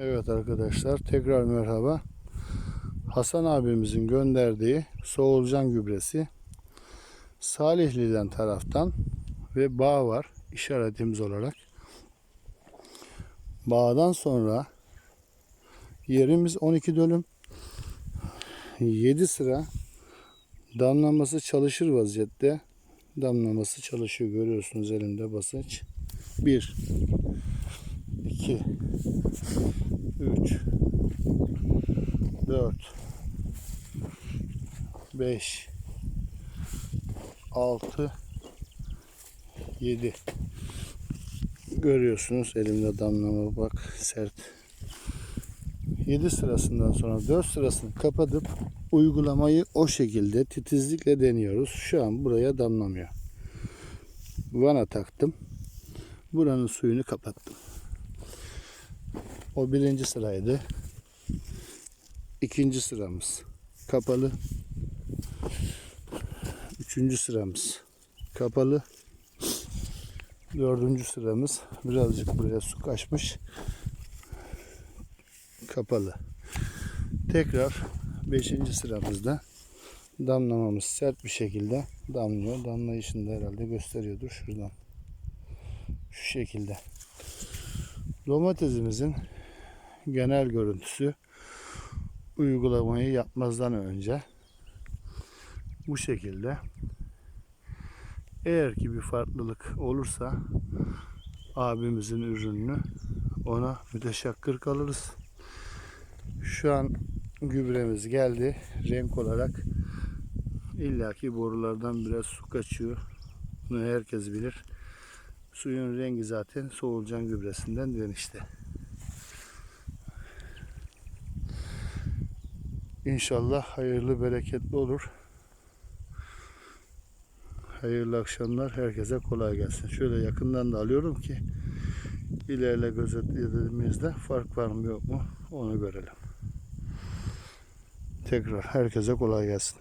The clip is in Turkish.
Evet arkadaşlar tekrar merhaba. Hasan abimizin gönderdiği soğulcan gübresi Salihli'den taraftan ve bağ var işaretimiz olarak. Bağdan sonra yerimiz 12 dönüm 7 sıra damlaması çalışır vaziyette damlaması çalışıyor görüyorsunuz elimde basınç 1 2 3 4 5 6 7 görüyorsunuz elimde damlama bak sert 7 sırasından sonra 4 sırasını kapatıp uygulamayı o şekilde titizlikle deniyoruz. Şu an buraya damlamıyor. Vana taktım. Buranın suyunu kapattım. O birinci sıraydı. İkinci sıramız kapalı. Üçüncü sıramız kapalı. Dördüncü sıramız birazcık buraya su kaçmış. Kapalı. Tekrar beşinci sıramızda damlamamız sert bir şekilde damlıyor. Damlayışını da herhalde gösteriyordur şuradan. Şu şekilde. Domatesimizin genel görüntüsü uygulamayı yapmazdan önce bu şekilde eğer ki bir farklılık olursa abimizin ürününü ona müteşekkir kalırız. Şu an gübremiz geldi. Renk olarak illaki borulardan biraz su kaçıyor. Bunu herkes bilir. Suyun rengi zaten soğulcan gübresinden denişte. İnşallah hayırlı bereketli olur. Hayırlı akşamlar. Herkese kolay gelsin. Şöyle yakından da alıyorum ki ilerle gözetlediğimizde fark var mı yok mu onu görelim. Tekrar herkese kolay gelsin.